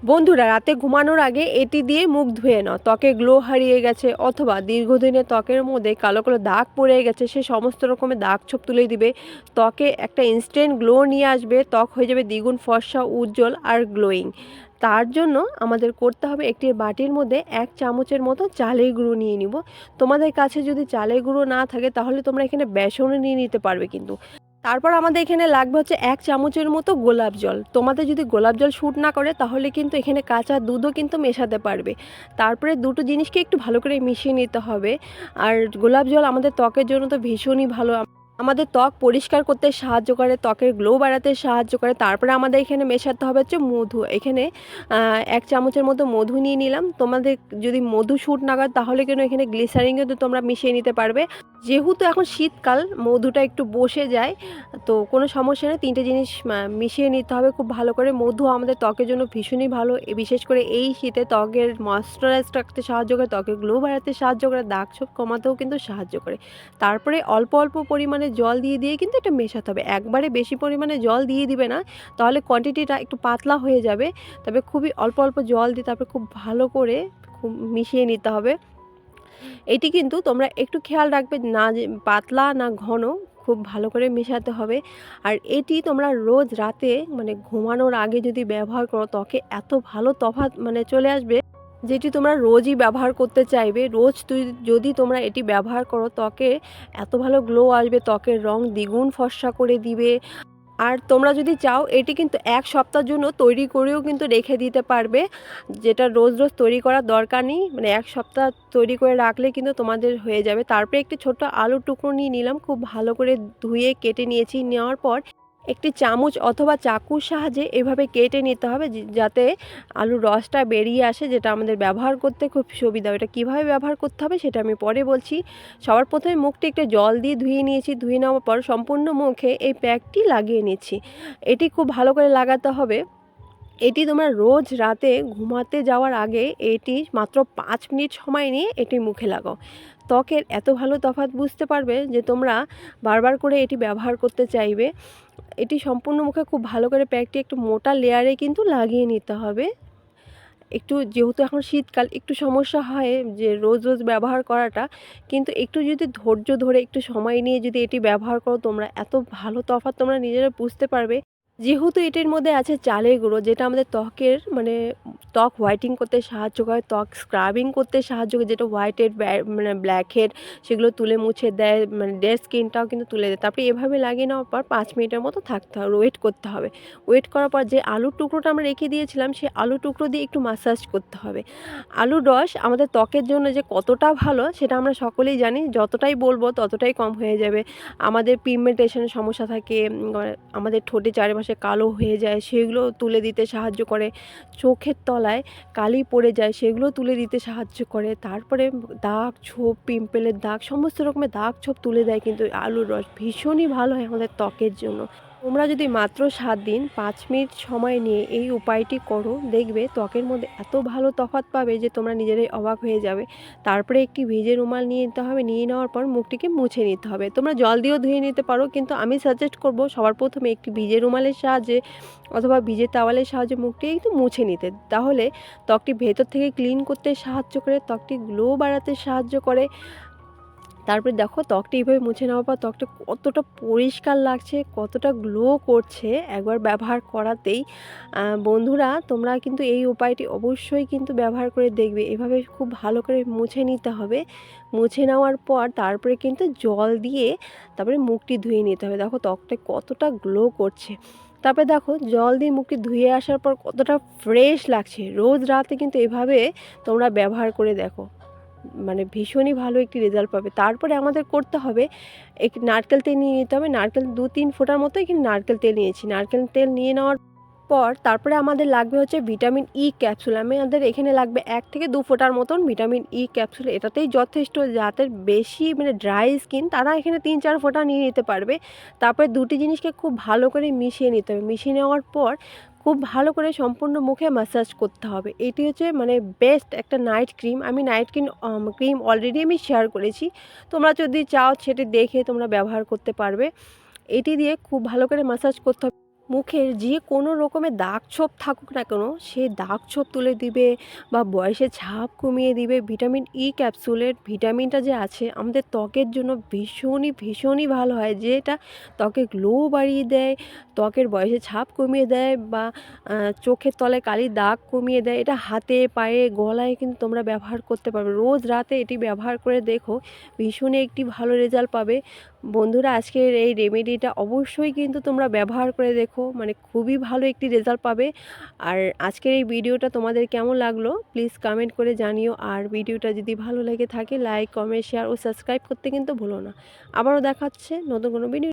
বন্ধুরা, রাতে ঘুমানোর আগে এটি দিয়ে মুখ ধুয়ে নাও। ত্বকে গ্লো হারিয়ে গেছে অথবা দীর্ঘদিনে ত্বকের মধ্যে কালো কালো দাগ পড়ে গেছে, সে সমস্ত রকমের দাগ ছোপ তুলে দিবে। ত্বকে একটা ইনস্ট্যান্ট গ্লো নিয়ে আসবে, ত্বক হয়ে যাবে দ্বিগুণ ফর্সা, উজ্জ্বল আর গ্লোয়িং তার জন্য আমাদের করতে হবে একটি বাটির মধ্যে এক চামচের মতো চালের গুঁড়ো নিয়ে নিব। তোমাদের কাছে যদি চালের গুঁড়ো না থাকে, তাহলে তোমরা এখানে বেসনও নিয়ে নিতে পারবে কিন্তু। তারপর আমাদের এখানে লাগবে হচ্ছে এক চামচের মতো গোলাপ জল। তোমাদের যদি গোলাপ জল শ্যুট না করে, তাহলে কিন্তু এখানে কাঁচা দুধও কিন্তু মেশাতে পারবে। তারপরে দুটো জিনিসকে একটু ভালো করে মিশিয়ে নিতে হবে। আর গোলাপ জল আমাদের ত্বকের জন্য তো ভীষণই ভালো। আমাদের ত্বক পরিষ্কার করতে সাহায্য করে, ত্বকের গ্লো বাড়াতে সাহায্য করে। তারপরে আমাদের এখানে মেশাতে হবে হচ্ছে মধু। এখানে এক চামচের মতো মধু নিয়ে নিলাম। তোমাদের যদি মধু শ্যুট না করে, তাহলে কিন্তু এখানে গ্লিসারিন তো তোমরা মিশিয়ে নিতে পারবে। যেহেতু এখন শীতকাল, মধুটা একটু বসে যায়। তো কোনো সমস্যা নেই, তিনটে জিনিস মিশিয়ে নিতে হবে খুব ভালো করে। মধু আমাদের ত্বকের জন্য ভীষণই ভালো। বিশেষ করে এই শীতে ত্বকের ময়শ্চারাইজ রাখতে সাহায্য করে ত্বকের গ্লো বাড়াতে সাহায্য করে, দাগ ছোপ কমাতেও কিন্তু সাহায্য করে। তারপরে অল্প অল্প পরিমাণে জল দিয়ে দিয়ে কিন্তু এটা মেশাতে হবে। একবারে বেশি পরিমাণে জল দিয়ে দিবে না, তাহলে কোয়ান্টিটিটা একটু পাতলা হয়ে যাবে। তবে খুবই অল্প অল্প জল দিয়ে তারপরে খুব ভালো করে খুব মিশিয়ে নিতে হবে। এটি কিন্তু তোমরা একটু খেয়াল রাখবে, না পাতলা না ঘন খুব ভালো করে মেশাতে হবে। আর এটি তোমরা রোজ রাতে মানে ঘুমানোর আগে যদি ব্যবহার করো, ত্বকে এত ভালো তফাৎ মানে চলে আসবে যেটি তোমরা রোজই ব্যবহার করতে চাইবে। রোজ তুই যদি তোমরা এটি ব্যবহার করো, ত্বকে এত ভালো গ্লো আসবে, ত্বকের রং দ্বিগুণ ফর্সা করে দিবে। আর তোমরা যদি চাও, এটি কিন্তু এক সপ্তাহের জন্য তৈরি করেও কিন্তু রেখে দিতে পারবে। যেটা রোজ রোজ তৈরি করার দরকার নেই মানে এক সপ্তাহ তৈরি করে রাখলে কিন্তু তোমাদের হয়ে যাবে। তারপরে একটি ছোট্ট আলুর টুকরো নিয়ে নিলাম, খুব ভালো করে ধুয়ে কেটে নিয়েছি। নেওয়ার পর একটি চামচ অথবা চাকুর সাহায্যে এভাবে কেটে নিতে হবে যাতে আলুর রসটা বেরিয়ে আসে, যেটা আমাদের ব্যবহার করতে খুব সুবিধা। এটা কীভাবে ব্যবহার করতে হবে সেটা আমি পরে বলছি। সবার প্রথমে মুখটি একটু জল দিয়ে ধুয়ে নিয়েছি। ধুয়ে নেওয়ার পর সম্পূর্ণ মুখে এই প্যাকটি লাগিয়ে নিচ্ছি। এটি খুব ভালো করে লাগাতে হবে। এটি তোমরা রোজ রাতে ঘুমাতে যাওয়ার আগে এটি মাত্র পাঁচ মিনিট সময় নিয়ে এটি মুখে লাগাও। ত্বকের এত ভালো তফাৎ বুঝতে পারবে যে, তোমরা বারবার করে এটি ব্যবহার করতে চাইবে। এটি সম্পূর্ণ মুখে খুব ভালো করে প্যাকটি একটু মোটা লেয়ারে কিন্তু লাগিয়ে নিতে হবে। একটু যেহেতু এখন শীতকাল, একটু সমস্যা হয় যে রোজ রোজ ব্যবহার করাটা, কিন্তু একটু যদি ধৈর্য ধরে একটু সময় নিয়ে যদি এটি ব্যবহার করো, তোমরা এত ভালো তফাৎ তোমরা নিজেরা বুঝতে পারবে যেহেতু এটির মধ্যে আছে চালের গুঁড়ো, যেটা আমাদের ত্বকের মানে ত্বক হোয়াইটিং করতে সাহায্য করে, ত্বক স্ক্রাবিং করতে সাহায্য করে, যেটা হোয়াইট হেড মানে ব্ল্যাক হেড সেগুলো তুলে মুছে দেয় মানে ডেড স্কিনটাও কিন্তু তুলে দেয়। তারপরে এভাবে লাগিয়ে নেওয়ার পর পাঁচ মিনিটের মতো থাকতে হবে ওয়েট করতে হবে। ওয়েট করার পর যে আলুর টুকরোটা আমরা রেখে দিয়েছিলাম সেই আলুর টুকরো দিয়ে একটু মাসাজ করতে হবে। আলুর রস আমাদের ত্বকের জন্য যে কতটা ভালো, সেটা আমরা সকলেই জানি, যতটাই বলব ততটাই কম হয়ে যাবে। আমাদের পিগমেন্টেশনের সমস্যা থাকে আমাদের ঠোঁটে চারিপাশে কালো হয়ে যায়, সেগুলো তুলে দিতে সাহায্য করে। চোখের তলায় কালি পড়ে যায়, সেগুলো তুলে দিতে সাহায্য করে। তারপরে দাগ ছোপ, পিম্পলের দাগ, সমস্ত রকমের দাগ ছোপ তুলে দেয়, কিন্তু আলুর রস ভীষণই ভালো হয় আমাদের ত্বকের জন্য। তোমরা যদি মাত্র সাত দিন, পাঁচ মিনিট সময় নিয়ে এই উপায়টি করো, দেখবে ত্বকের মধ্যে এত ভালো তফাৎ পাবে যে তোমরা নিজেরাই অবাক হয়ে যাবে। তারপরে একটি ভিজে রুমাল নিয়ে নিতে হবে, নিয়ে নেওয়ার পর মুখটিকে মুছে নিতে হবে। তোমরা জল দিয়েও ধুয়ে নিতে পারো, কিন্তু আমি সাজেস্ট করব সবার প্রথমে একটি ভিজে রুমালের সাহায্যে অথবা ভিজে তাওয়ালের সাহায্যে মুখটি একটু মুছে নিতে। তাহলে ত্বকটি ভেতর থেকে ক্লিন করতে সাহায্য করে, ত্বকটি গ্লো বাড়াতে সাহায্য করে। তারপরে দেখো ত্বকটা এইভাবে মুছে নেওয়ার পর ত্বকটা কতটা পরিষ্কার লাগছে, কতটা গ্লো করছে একবার ব্যবহার করাতেই। বন্ধুরা, তোমরা কিন্তু এই উপায়টি অবশ্যই কিন্তু ব্যবহার করে দেখবে। এভাবে খুব ভালো করে মুছে নিতে হবে। মুছে নেওয়ার পর তারপরে কিন্তু জল দিয়ে তারপরে মুখটি ধুয়ে নিতে হবে। দেখো ত্বকটা কতটা গ্লো করছে। তারপরে দেখো জল দিয়ে মুখটি ধুয়ে আসার পর কতটা ফ্রেশ লাগছে। রোজ রাতে কিন্তু এভাবে তোমরা ব্যবহার করে দেখো। মানে ভীষণই ভালো একটি রেজাল্ট পাবে। তারপরে আমাদের করতে হবে, এক নারকেল তেল নিয়ে নিতে হবে। নারকেল দু তিন ফোঁটার মতো এখানে নারকেল তেল নিয়েছি। নারকেল তেল নিয়ে নেওয়ার পর তারপরে আমাদের লাগবে হচ্ছে ভিটামিন ই ক্যাপসুল আমাদের এখানে লাগবে এক থেকে দু ফোঁটার মতন ভিটামিন ই ক্যাপসুল এটাতেই যথেষ্ট যাদের বেশি মানে ড্রাই স্কিন তারা এখানে তিন চার ফোঁটা নিয়ে নিতে পারবে। তারপরে দুটি জিনিসকে খুব ভালো করে মিশিয়ে নিতে হবে। মিশিয়ে নেওয়ার পর খুব ভালো করে সম্পূর্ণ মুখে ম্যাসাজ করতে হবে। এটি হচ্ছে মানে বেস্ট একটা নাইট ক্রিম আমি নাইট ক্রিম ক্রিম অলরেডি আমি শেয়ার করেছি। তোমরা যদি চাও সেটি দেখে তোমরা ব্যবহার করতে পারবে। এটি দিয়ে খুব ভালো করে ম্যাসাজ করতে হবে। মুখের যে কোনো রকমের দাগ ছোপ থাকুক না কেন, সে দাগ ছোপ তুলে দিবে বা বয়সের ছাপ কমিয়ে দিবে। ভিটামিন ই ক্যাপসুলের ভিটামিনটা যে আছে, আমাদের ত্বকের জন্য ভীষণই ভীষণই ভালো হয়। যেটা ত্বকে গ্লো বাড়িয়ে দেয়, ত্বকের বয়সে ছাপ কমিয়ে দেয় বা চোখের তলায় কালি দাগ কমিয়ে দেয়, এটা হাতে, পায়ে, গলায় কিন্তু তোমরা ব্যবহার করতে পারবে। রোজ রাতে এটি ব্যবহার করে দেখো, ভীষণই একটি ভালো রেজাল্ট পাবে। বন্ধুরা, আজকের এই রেমেডিটা অবশ্যই কিন্তু তোমরা ব্যবহার করে দেখো। মানে খুবই ভালো একটি রেজাল্ট পাবে। আর আজকের এই ভিডিওটা তোমাদের কেমন লাগল প্লিজ কমেন্ট করে জানিও। আর ভিডিওটা যদি ভালো লেগে থাকে লাইক কমেন্ট শেয়ার ও সাবস্ক্রাইব করতে কিন্তু ভুলো না। আবারও দেখাচ্ছে নতুন কোনো ভিডিও